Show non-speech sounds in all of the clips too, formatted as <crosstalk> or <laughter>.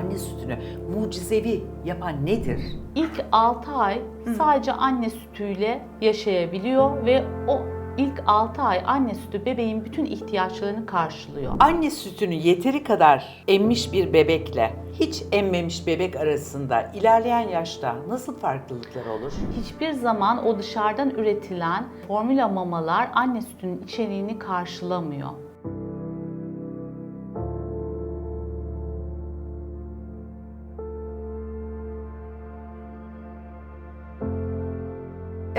anne sütünü mucizevi yapan nedir? İlk 6 ay sadece anne sütüyle yaşayabiliyor ve o ilk 6 ay anne sütü bebeğin bütün ihtiyaçlarını karşılıyor. Anne sütünü yeteri kadar emmiş bir bebekle hiç emmemiş bebek arasında ilerleyen yaşta nasıl farklılıklar olur? Hiçbir zaman o dışarıdan üretilen formüla mamalar anne sütünün içeriğini karşılamıyor.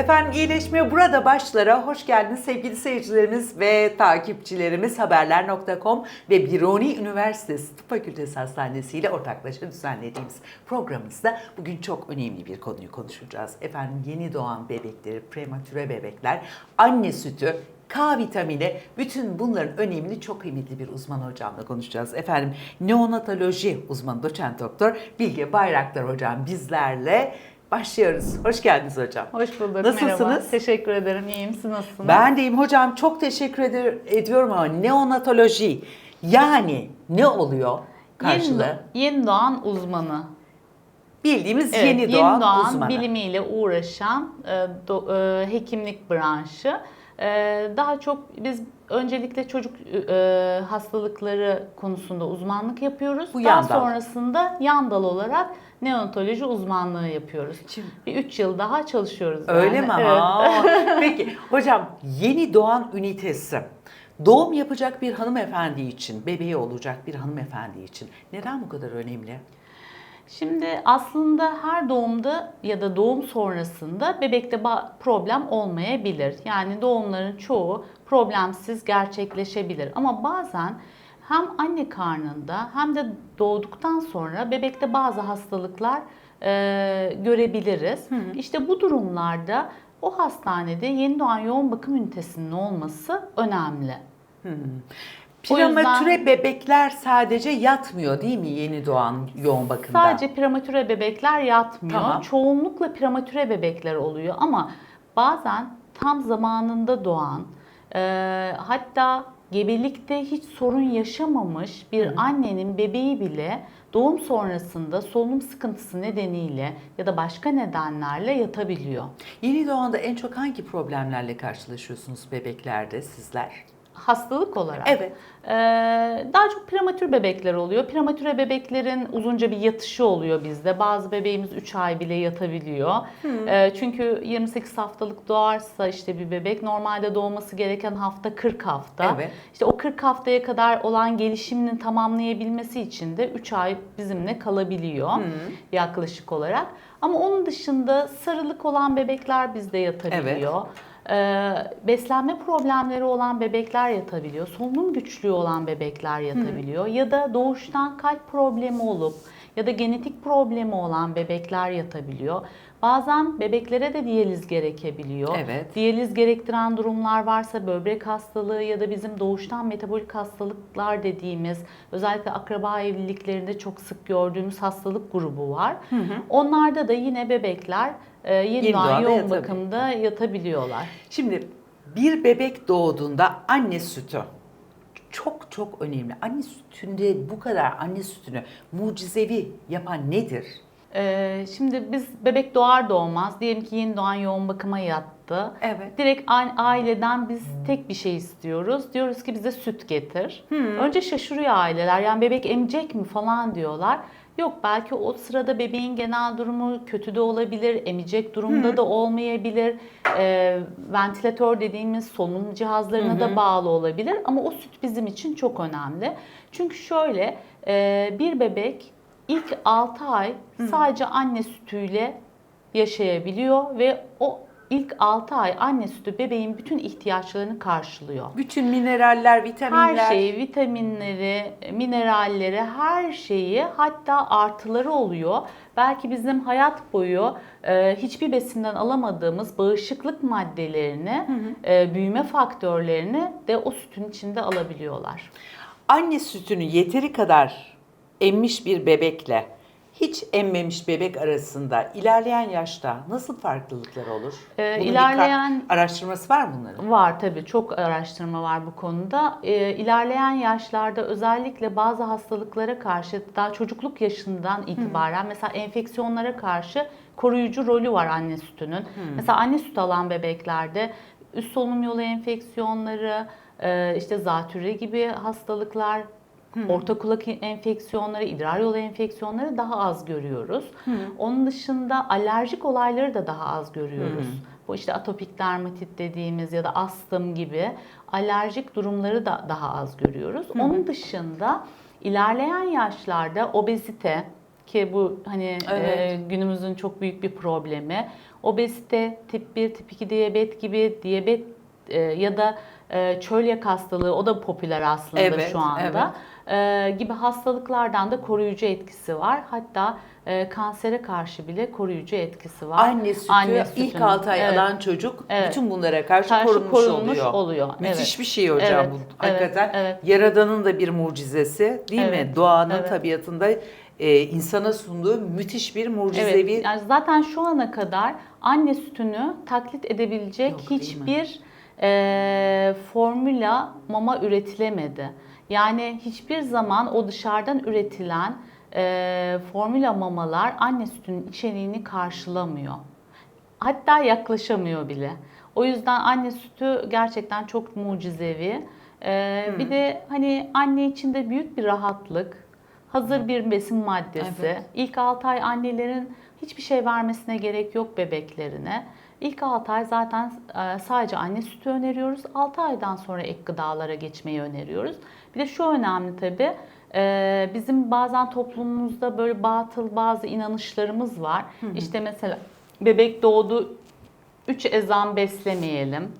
Efendim iyileşme burada başlara hoş geldiniz sevgili seyircilerimiz ve takipçilerimiz haberler.com ve Biruni Üniversitesi Tıp Fakültesi Hastanesi ile ortaklaşa düzenlediğimiz programımızda bugün çok önemli bir konuyu konuşacağız. Efendim yeni doğan bebekleri, prematüre bebekler, anne sütü, K vitamini, bütün bunların önemini çok kıymetli bir uzman hocamla konuşacağız. Efendim neonatoloji uzmanı doçent doktor Bilge Bayraktar hocam bizlerle başlıyoruz. Hoş geldiniz hocam. Hoş bulduk. Nasılsınız? Merhaba. Teşekkür ederim. İyiyim. Siz nasılsınız? Ben deyim hocam çok teşekkür eder, ediyorum ama neonatoloji yani ne oluyor karşılığı? Yeni, yeni doğan uzmanı. Bildiğimiz Evet, yeni doğan, uzmanı. bilimiyle uğraşan e, do- e, hekimlik branşı. E, daha çok biz öncelikle çocuk e, hastalıkları konusunda uzmanlık yapıyoruz. Bu daha yan dal. sonrasında yan dal olarak neonatoloji uzmanlığı yapıyoruz. Şimdi- bir üç yıl daha çalışıyoruz. Öyle yani. mi? Evet. Aa, <laughs> Peki hocam yeni doğan ünitesi doğum yapacak bir hanımefendi için, bebeği olacak bir hanımefendi için neden bu kadar önemli? Şimdi aslında her doğumda ya da doğum sonrasında bebekte problem olmayabilir. Yani doğumların çoğu problemsiz gerçekleşebilir. Ama bazen hem anne karnında hem de doğduktan sonra bebekte bazı hastalıklar e, görebiliriz. İşte bu durumlarda o hastanede yeni doğan yoğun bakım ünitesinin olması önemli. Prematüre bebekler sadece yatmıyor değil mi yeni doğan yoğun bakımda? Sadece prematüre bebekler yatmıyor. Tamam. Çoğunlukla prematüre bebekler oluyor ama bazen tam zamanında doğan, e, hatta gebelikte hiç sorun yaşamamış bir annenin bebeği bile doğum sonrasında solunum sıkıntısı nedeniyle ya da başka nedenlerle yatabiliyor. Yeni doğanda en çok hangi problemlerle karşılaşıyorsunuz bebeklerde sizler? Hastalık olarak. Evet. Ee, daha çok prematür bebekler oluyor. Prematüre bebeklerin uzunca bir yatışı oluyor bizde. Bazı bebeğimiz 3 ay bile yatabiliyor. Ee, çünkü 28 haftalık doğarsa işte bir bebek normalde doğması gereken hafta 40 hafta. Evet. İşte o 40 haftaya kadar olan gelişimini tamamlayabilmesi için de 3 ay bizimle kalabiliyor yaklaşık olarak. Ama onun dışında sarılık olan bebekler bizde yatabiliyor. Ee, beslenme problemleri olan bebekler yatabiliyor. Solunum güçlüğü olan bebekler yatabiliyor. Ya da doğuştan kalp problemi olup ya da genetik problemi olan bebekler yatabiliyor. Bazen bebeklere de diyaliz gerekebiliyor. Evet. Diyaliz gerektiren durumlar varsa böbrek hastalığı ya da bizim doğuştan metabolik hastalıklar dediğimiz özellikle akraba evliliklerinde çok sık gördüğümüz hastalık grubu var. Onlarda da yine bebekler e, yeni, Yeni doğan yoğun yatabiliyor. bakımda yatabiliyorlar. Şimdi bir bebek doğduğunda anne sütü çok çok önemli. Anne sütünde bu kadar anne sütünü mucizevi yapan nedir? Ee, şimdi biz bebek doğar doğmaz diyelim ki yeni doğan yoğun bakıma yattı. Evet. Direkt aileden biz tek bir şey istiyoruz. Diyoruz ki bize süt getir. Önce şaşırıyor aileler. Yani bebek emecek mi falan diyorlar. Yok belki o sırada bebeğin genel durumu kötü de olabilir, emecek durumda da olmayabilir. Ee, ventilatör dediğimiz solunum cihazlarına da bağlı olabilir. Ama o süt bizim için çok önemli. Çünkü şöyle e, bir bebek ilk 6 ay sadece anne sütüyle yaşayabiliyor ve o ilk 6 ay anne sütü bebeğin bütün ihtiyaçlarını karşılıyor. Bütün mineraller, vitaminler. Her şeyi, vitaminleri, mineralleri, her şeyi hatta artıları oluyor. Belki bizim hayat boyu e, hiçbir besinden alamadığımız bağışıklık maddelerini, e, büyüme faktörlerini de o sütün içinde alabiliyorlar. Anne sütünü yeteri kadar emmiş bir bebekle hiç emmemiş bebek arasında ilerleyen yaşta nasıl farklılıklar olur? Ee, Bunun ilerleyen- araştırması var mı bunların? Var tabii çok araştırma var bu konuda. Ee, ilerleyen yaşlarda özellikle bazı hastalıklara karşı daha çocukluk yaşından itibaren mesela enfeksiyonlara karşı koruyucu rolü var anne sütünün. Mesela anne sütü alan bebeklerde üst solunum yolu enfeksiyonları, e, işte zatürre gibi hastalıklar, orta kulak enfeksiyonları, idrar yolu enfeksiyonları daha az görüyoruz. Onun dışında alerjik olayları da daha az görüyoruz. Bu işte atopik dermatit dediğimiz ya da astım gibi alerjik durumları da daha az görüyoruz. Onun dışında ilerleyen yaşlarda obezite ki bu hani Evet. e, günümüzün çok büyük bir problemi. Obezite, tip 1, tip 2 diyabet gibi diyabet e, ya da e, çölyak hastalığı o da popüler aslında Evet, şu anda. E, gibi hastalıklardan da koruyucu etkisi var. Hatta e, kansere karşı bile koruyucu etkisi var. Anne sütü Anne ilk sütünün. 6 ay Evet. alan çocuk Evet. bütün bunlara karşı, Karşı korunmuş, korunmuş oluyor. oluyor, Müthiş evet. bir şey hocam Evet, bu. evet, Hakikaten evet. Yaradan'ın da bir mucizesi değil mi? Evet, Doğanın evet. tabiatında e, insana sunduğu müthiş bir mucizevi Evet, yani zaten şu ana kadar anne sütünü taklit edebilecek Yok, mi? hiçbir e, formüla mama üretilemedi. Yani hiçbir zaman o dışarıdan üretilen e, formüla mamalar anne sütünün içeriğini karşılamıyor. Hatta yaklaşamıyor bile. O yüzden anne sütü gerçekten çok mucizevi. Ee, Bir de hani anne için de büyük bir rahatlık. Hazır bir besin maddesi. Evet. İlk 6 ay annelerin hiçbir şey vermesine gerek yok bebeklerine. İlk 6 ay zaten e, sadece anne sütü öneriyoruz. 6 aydan sonra ek gıdalara geçmeyi öneriyoruz. Bir de şu önemli tabii. e, Bizim bazen toplumumuzda böyle batıl bazı inanışlarımız var. İşte mesela bebek doğdu 3 ezan beslemeyelim.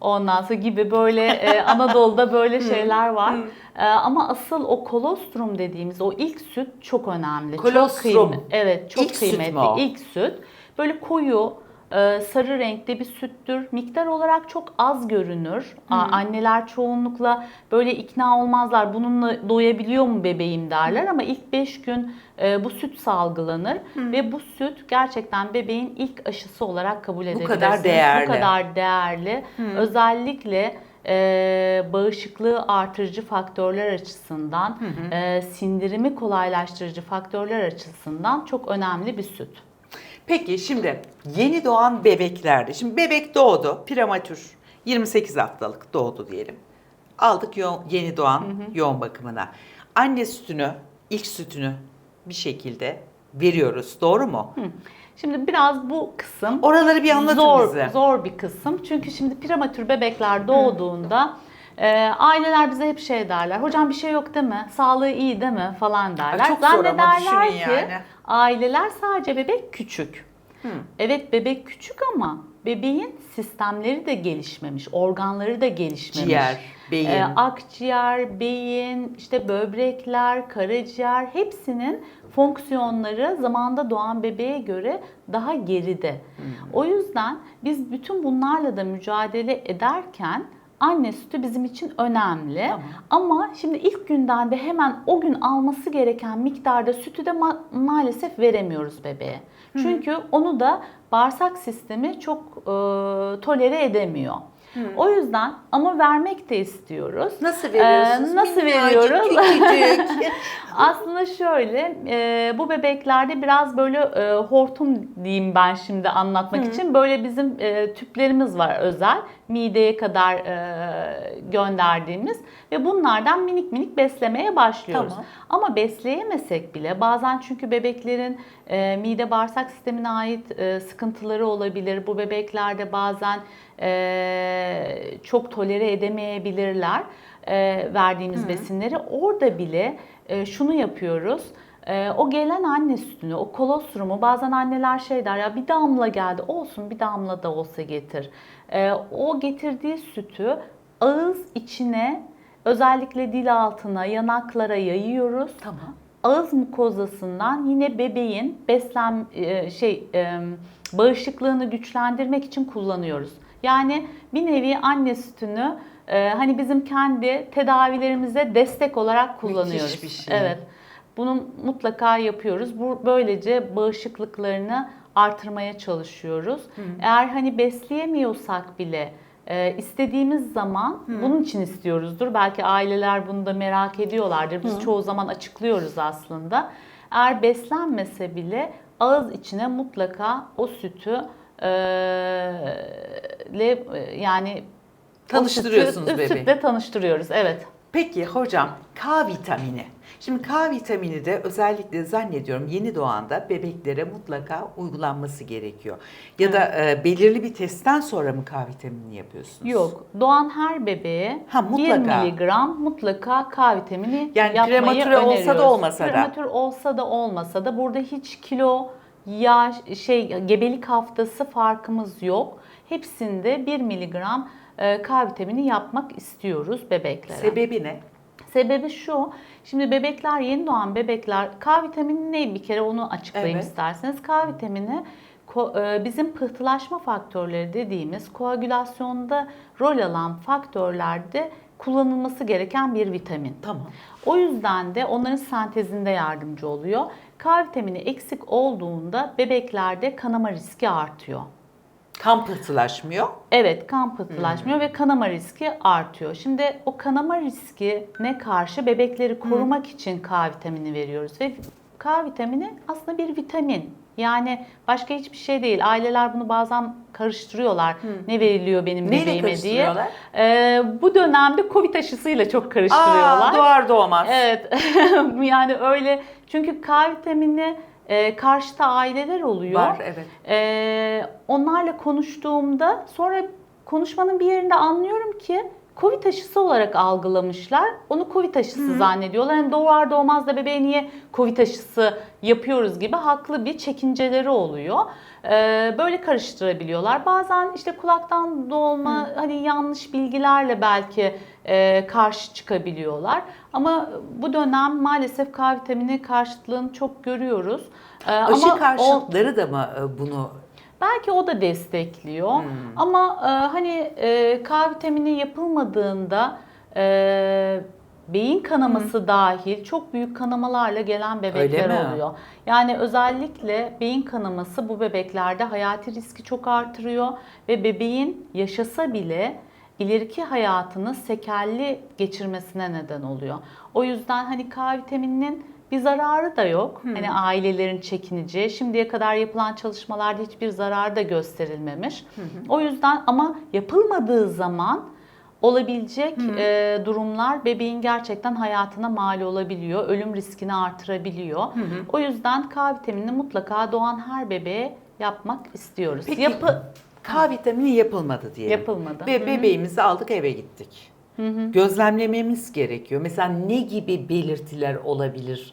Ondan sonra gibi böyle e, <laughs> Anadolu'da böyle şeyler var. E, ama asıl o kolostrum dediğimiz o ilk süt çok önemli. Kolostrum. Çok kıymetli. Evet, çok İlk süt kıymetli. mü o? İlk süt. Böyle koyu sarı renkte bir süttür. Miktar olarak çok az görünür. A- Anneler çoğunlukla böyle ikna olmazlar. Bununla doyabiliyor mu bebeğim derler ama ilk 5 gün e, bu süt salgılanır ve bu süt gerçekten bebeğin ilk aşısı olarak kabul edebilirsiniz. kadar değerli. Bu kadar değerli. Özellikle e, bağışıklığı artırıcı faktörler açısından, e, sindirimi kolaylaştırıcı faktörler açısından çok önemli bir süt. Peki şimdi yeni doğan bebeklerde, şimdi bebek doğdu, prematür, 28 haftalık doğdu diyelim. Aldık yo- yeni doğan yoğun bakımına. Anne sütünü, ilk sütünü bir şekilde veriyoruz. Doğru mu? Şimdi biraz bu kısım Oraları bir anlatın zor, bize. Zor bir kısım. Çünkü şimdi prematür bebekler doğduğunda e, aileler bize hep şey derler. Hocam bir şey yok değil mi? Sağlığı iyi değil mi? Falan derler. çok zor ama Zannederler düşünün ki yani. Aileler sadece bebek küçük. Evet bebek küçük ama bebeğin sistemleri de gelişmemiş, organları da gelişmemiş. Ciğer, beyin. Ee, akciğer, beyin, işte böbrekler, karaciğer hepsinin fonksiyonları zamanda doğan bebeğe göre daha geride. O yüzden biz bütün bunlarla da mücadele ederken anne sütü bizim için önemli. Tamam. Ama şimdi ilk günden de hemen o gün alması gereken miktarda sütü de ma- maalesef veremiyoruz bebeğe. Çünkü onu da bağırsak sistemi çok e, tolere edemiyor. O yüzden ama vermek de istiyoruz. Nasıl veriyorsunuz? Ee, nasıl Minnacık, veriyoruz? küçücük. <laughs> Aslında şöyle, e, bu bebeklerde biraz böyle e, hortum diyeyim ben şimdi anlatmak için. Böyle bizim e, tüplerimiz var özel, mideye kadar e, gönderdiğimiz ve bunlardan minik minik beslemeye başlıyoruz. Tamam. Ama besleyemesek bile bazen çünkü bebeklerin e, mide bağırsak sistemine ait e, sıkıntıları olabilir. Bu bebeklerde bazen e, çok tolere edemeyebilirler e, verdiğimiz besinleri. Orada bile e, şunu yapıyoruz. E, o gelen anne sütünü, o kolostrumu bazen anneler şey der ya bir damla geldi olsun bir damla da olsa getir. E, o getirdiği sütü ağız içine özellikle dil altına, yanaklara yayıyoruz. tamam. Ağız mukozasından yine bebeğin beslen şey bağışıklığını güçlendirmek için kullanıyoruz. Yani bir nevi anne sütünü e, hani bizim kendi tedavilerimize destek olarak kullanıyoruz. bir şey. Evet. Bunu mutlaka yapıyoruz. Bu böylece bağışıklıklarını artırmaya çalışıyoruz. Eğer hani besleyemiyorsak bile e, istediğimiz zaman bunun için istiyoruzdur. Belki aileler bunu da merak ediyorlardır. Biz çoğu zaman açıklıyoruz aslında. Eğer beslenmese bile ağız içine mutlaka o sütü le, yani Tanıştırıyorsunuz sütü, bebeği. Sütle tanıştırıyoruz evet. Peki hocam K vitamini. Şimdi K vitamini de özellikle zannediyorum yeni doğanda bebeklere mutlaka uygulanması gerekiyor. Ya da e, belirli bir testten sonra mı K vitaminini yapıyorsunuz? Yok. Doğan her bebeğe Ha, 1 mutlaka. miligram mutlaka K vitamini Yani yapmayı prematüre olsa da öneriyoruz. olmasa da. Prematür olsa da olmasa da burada hiç kilo, yaş, şey gebelik haftası farkımız yok. Hepsinde 1 miligram e, K vitamini yapmak istiyoruz bebeklere. Sebebi ne? Sebebi şu, şimdi bebekler, yeni doğan bebekler, K vitamini ne bir kere onu açıklayayım Evet. isterseniz. K vitamini e, bizim pıhtılaşma faktörleri dediğimiz koagülasyonda rol alan faktörlerde kullanılması gereken bir vitamin. Tamam. O yüzden de onların sentezinde yardımcı oluyor. K vitamini eksik olduğunda bebeklerde kanama riski artıyor. Kan pıhtılaşmıyor. Evet kan pıhtılaşmıyor ve kanama riski artıyor. Şimdi o kanama riskine karşı bebekleri korumak için K vitamini veriyoruz ve K vitamini aslında bir vitamin. Yani başka hiçbir şey değil. Aileler bunu bazen karıştırıyorlar. Ne veriliyor benim Neyle bebeğime diye. Ee, bu dönemde Covid aşısıyla çok karıştırıyorlar. Aa, doğar doğmaz. Evet. <laughs> yani öyle çünkü K vitamini e, karşıta aileler oluyor. Var evet. Ee, onlarla konuştuğumda sonra konuşmanın bir yerinde anlıyorum ki Covid aşısı olarak algılamışlar. Onu Covid aşısı zannediyorlar. Yani doğar doğmaz da bebeğe niye Covid aşısı yapıyoruz gibi haklı bir çekinceleri oluyor. Ee, böyle karıştırabiliyorlar. Bazen işte kulaktan dolma hani yanlış bilgilerle belki e, karşı çıkabiliyorlar. Ama bu dönem maalesef K vitamini karşıtlığını çok görüyoruz. Ee, Aşı ama o- karşıtları da mı e, bunu Belki o da destekliyor. Ama e, hani e, K vitamini yapılmadığında e, beyin kanaması dahil çok büyük kanamalarla gelen bebekler oluyor. Yani özellikle beyin kanaması bu bebeklerde hayati riski çok artırıyor ve bebeğin yaşasa bile ileriki hayatını sekelli geçirmesine neden oluyor. O yüzden hani K vitamininin bir zararı da yok. Hani ailelerin çekineceği. Şimdiye kadar yapılan çalışmalarda hiçbir zararı da gösterilmemiş. O yüzden ama yapılmadığı zaman olabilecek e, durumlar bebeğin gerçekten hayatına mal olabiliyor. Ölüm riskini artırabiliyor. O yüzden K vitaminini mutlaka doğan her bebeğe yapmak istiyoruz. Peki, Yapı K vitamini yapılmadı diyelim. Yapılmadı. Ve bebeğimizi aldık eve gittik. Gözlemlememiz gerekiyor. Mesela ne gibi belirtiler olabilir?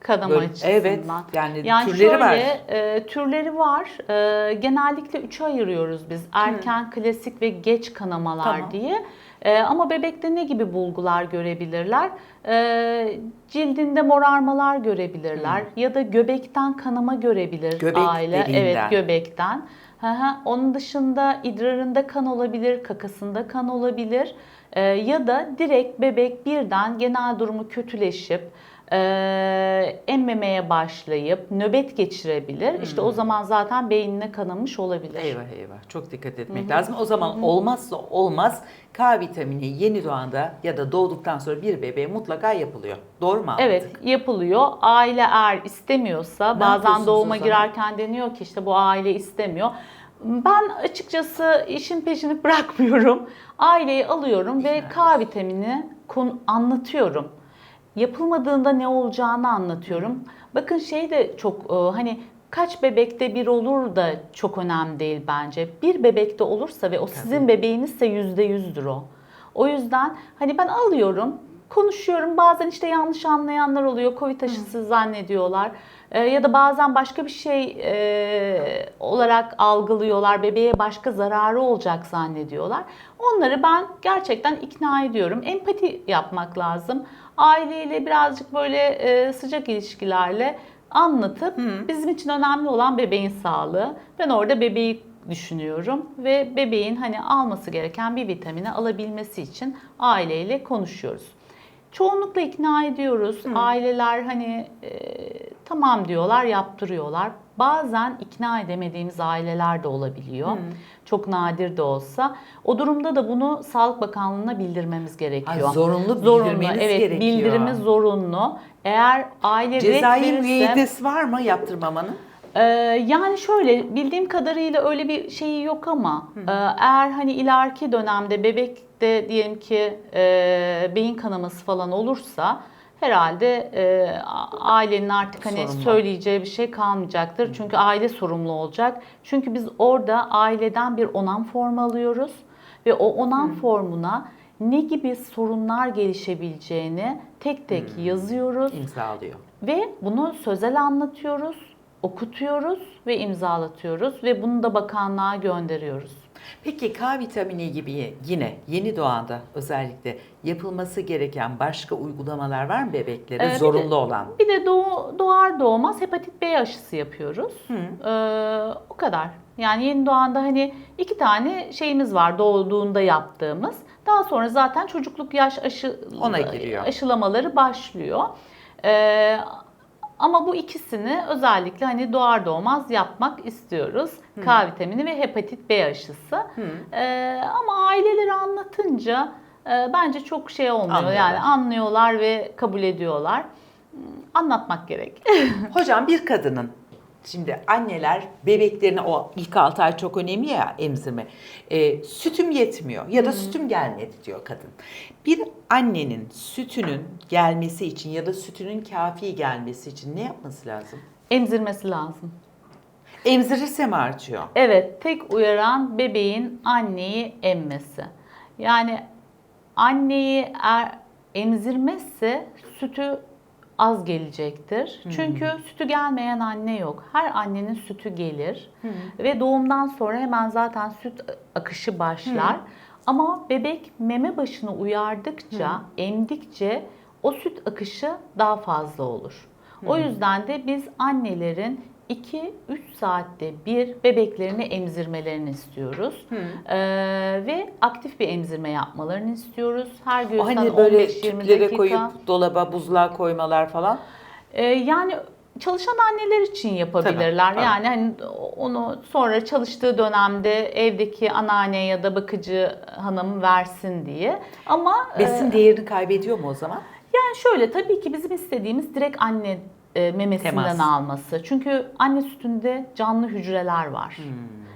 Kanama Böyle- açısından. evet, yani türleri şöyle, var. e, türleri var. E, genellikle üçe ayırıyoruz biz. Erken, klasik ve geç kanamalar Tamam. diye. E, ama bebekte ne gibi bulgular görebilirler? E, cildinde morarmalar görebilirler ya da göbekten kanama görebilir Göbek aile. deliğinden. Evet, göbekten. Hı hı. Onun dışında idrarında kan olabilir, kakasında kan olabilir. E, ya da direkt bebek birden genel durumu kötüleşip e, emmemeye başlayıp nöbet geçirebilir. İşte o zaman zaten beynine kanamış olabilir. Eyvah eyvah çok dikkat etmek lazım. O zaman olmazsa olmaz K vitamini yeni doğanda ya da doğduktan sonra bir bebeğe mutlaka yapılıyor. Doğru mu anladık? Evet yapılıyor. Aile eğer istemiyorsa Ne bazen doğuma girerken deniyor ki işte bu aile istemiyor. Ben açıkçası işin peşini <laughs> bırakmıyorum. Aileyi alıyorum ve K vitamini konu anlatıyorum. Yapılmadığında ne olacağını anlatıyorum. Bakın şey de çok e, hani kaç bebekte bir olur da çok önemli değil bence. Bir bebekte olursa ve o sizin bebeğinizse yüzde yüzdür o. O yüzden hani ben alıyorum, konuşuyorum. Bazen işte yanlış anlayanlar oluyor. Covid aşısı zannediyorlar. Ee, ya da bazen başka bir şey e, olarak algılıyorlar. Bebeğe başka zararı olacak zannediyorlar. Onları ben gerçekten ikna ediyorum. Empati yapmak lazım. Aileyle birazcık böyle e, sıcak ilişkilerle anlatıp bizim için önemli olan bebeğin sağlığı. Ben orada bebeği düşünüyorum ve bebeğin hani alması gereken bir vitamini alabilmesi için aileyle konuşuyoruz. Çoğunlukla ikna ediyoruz. Aileler hani e, tamam diyorlar, yaptırıyorlar. Bazen ikna edemediğimiz aileler de olabiliyor. Çok nadir de olsa. O durumda da bunu Sağlık Bakanlığı'na bildirmemiz gerekiyor. Ha, zorunlu Zorunlu, bildirmeniz evet, gerekiyor. bildirimiz zorunlu. Eğer aile Cezai red verirse- müeyyidesi var mı yaptırmamanın? ee, yani şöyle bildiğim kadarıyla öyle bir şeyi yok ama e, eğer hani ileriki dönemde bebekte diyelim ki e, beyin kanaması falan olursa herhalde e, ailenin artık hani Sorumlu. söyleyeceği bir şey kalmayacaktır. Çünkü aile sorumlu olacak. Çünkü biz orada aileden bir onam formu alıyoruz ve o onam formuna ne gibi sorunlar gelişebileceğini tek tek yazıyoruz. İmzalıyor. Ve bunu sözel anlatıyoruz, okutuyoruz ve imzalatıyoruz ve bunu da bakanlığa gönderiyoruz. Peki K vitamini gibi yine yeni doğanda özellikle yapılması gereken başka uygulamalar var mı bebeklere Ee, bir de- zorunlu olan? Bir de doğ, doğar doğmaz hepatit B aşısı yapıyoruz. Ee, o kadar. Yani yeni doğanda hani iki tane şeyimiz var doğduğunda yaptığımız. Daha sonra zaten çocukluk yaş aşı Ona giriyor. aşılamaları başlıyor. Ee, ama bu ikisini özellikle hani doğar doğmaz yapmak istiyoruz. K vitamini ve hepatit B aşısı. Ee, ama aileleri anlatınca e, bence çok şey olmuyor. Anlıyorlar. Yani anlıyorlar ve kabul ediyorlar. Anlatmak gerek. <laughs> Hocam bir kadının Şimdi anneler bebeklerine o ilk 6 ay çok önemli ya emzirme. Ee, sütüm yetmiyor ya da sütüm gelmedi diyor kadın. Bir annenin sütünün gelmesi için ya da sütünün kafi gelmesi için ne yapması lazım? Emzirmesi lazım. Emzirirse mi artıyor? Evet, tek uyaran bebeğin anneyi emmesi. Yani anneyi er, emzirmezse sütü az gelecektir. Çünkü sütü gelmeyen anne yok. Her annenin sütü gelir ve doğumdan sonra hemen zaten süt akışı başlar. Ama bebek meme başını uyardıkça, emdikçe o süt akışı daha fazla olur. O yüzden de biz annelerin 2-3 saatte bir bebeklerini emzirmelerini istiyoruz. Ee, ve aktif bir emzirme yapmalarını istiyoruz. Her göğüsten hani böyle 15-20 tüplere dakika. koyup dolaba buzluğa koymalar falan. Ee, yani çalışan anneler için yapabilirler. Tabii. Yani hani onu sonra çalıştığı dönemde evdeki anneanne ya da bakıcı hanım versin diye. Ama Besin e, değerini kaybediyor mu o zaman? yani şöyle tabii ki bizim istediğimiz direkt anne e, memesinden Temas. alması. Çünkü anne sütünde canlı hücreler var.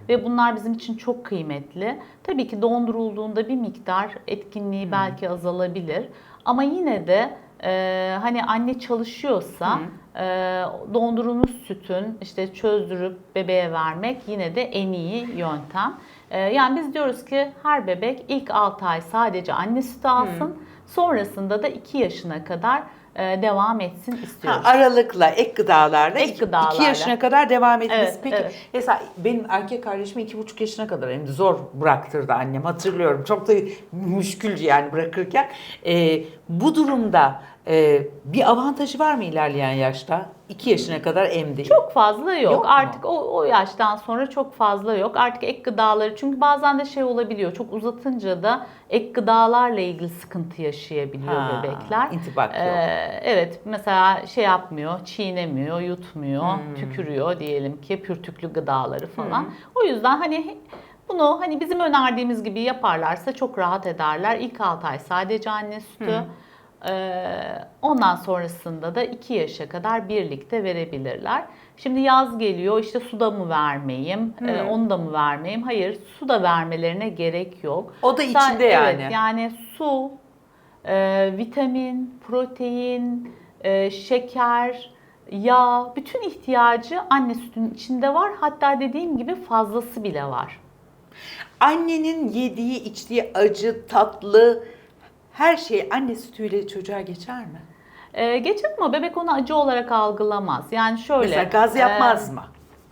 Ve bunlar bizim için çok kıymetli. Tabii ki dondurulduğunda bir miktar etkinliği belki azalabilir. Ama yine de e, hani anne çalışıyorsa e, dondurulmuş sütün işte çözdürüp bebeğe vermek yine de en iyi yöntem. E, yani biz diyoruz ki her bebek ilk 6 ay sadece anne sütü alsın. Sonrasında da 2 yaşına kadar e, devam etsin Ha, istiyoruz. aralıkla ek gıdalarla Ek 2 gıdalarla. yaşına kadar devam etmesi. Evet, Peki evet. mesela benim erkek kardeşimi iki buçuk yaşına kadar hem de zor bıraktırdı annem hatırlıyorum. Çok da müşküldü yani bırakırken. Ee, bu durumda e, bir avantajı var mı ilerleyen yaşta? 2 yaşına kadar emdi. Çok fazla yok. Yok mu? Artık o, o yaştan sonra çok fazla yok. Artık ek gıdaları çünkü bazen de şey olabiliyor. Çok uzatınca da ek gıdalarla ilgili sıkıntı yaşayabiliyor Ha, bebekler. intibak yok. Ee, evet mesela şey yapmıyor, çiğnemiyor, yutmuyor, Hmm. tükürüyor diyelim ki pürtüklü gıdaları falan. O yüzden hani bunu hani bizim önerdiğimiz gibi yaparlarsa çok rahat ederler. İlk 6 ay sadece anne sütü. Ee, ondan sonrasında da 2 yaşa kadar birlikte verebilirler. Şimdi yaz geliyor işte suda mı vermeyeyim, e, onu da mı vermeyeyim? Hayır su da vermelerine gerek yok. O da içinde yani. Evet yani su, e, vitamin, protein, e, şeker, yağ bütün ihtiyacı anne sütünün içinde var. Hatta dediğim gibi fazlası bile var. Annenin yediği, içtiği acı, tatlı her şey anne sütüyle çocuğa geçer mi? E, geçer ama bebek onu acı olarak algılamaz. Yani şöyle. Mesela gaz yapmaz e, mı?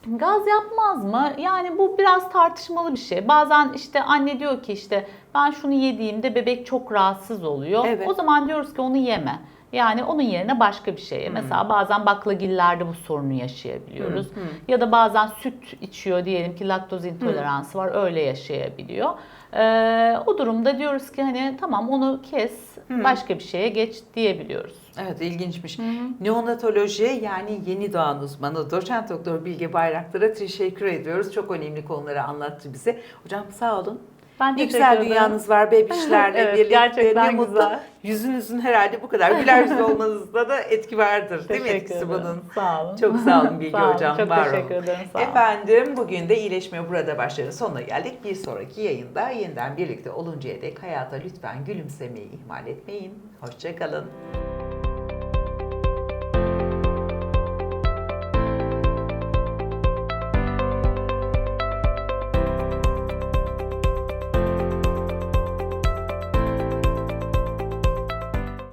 Gaz yapmaz mı? Yani bu biraz tartışmalı bir şey. Bazen işte anne diyor ki işte ben şunu yediğimde bebek çok rahatsız oluyor. Evet. O zaman diyoruz ki onu yeme. Yani onun yerine başka bir şey. ye. Mesela bazen baklagillerde bu sorunu yaşayabiliyoruz. Ya da bazen süt içiyor diyelim ki laktoz intoleransı var öyle yaşayabiliyor. Ee, o durumda diyoruz ki hani tamam onu kes başka bir şeye geç diyebiliyoruz. Evet ilginçmiş. Neonatoloji yani yeni doğan uzmanı doçent doktor Bilge Bayraktar'a teşekkür ediyoruz. Çok önemli konuları anlattı bize. Hocam sağ olun. Ben Ne güzel ederim. dünyanız var bebişlerle <laughs> Evet, birlikte. gerçekten ne mutlu. güzel. Yüzünüzün herhalde bu kadar güler <laughs> yüzlü olmanızda da etki vardır. Değil mi etkisi ederim. bunun? Sağ olun. Çok sağ olun <laughs> Bilge Sağ olun, Hocam. Çok var teşekkür olun. ederim. Sağ olun. Efendim bugün de iyileşme burada başlarının sonuna geldik. Bir sonraki yayında yeniden birlikte oluncaya dek hayata lütfen gülümsemeyi ihmal etmeyin. Hoşçakalın.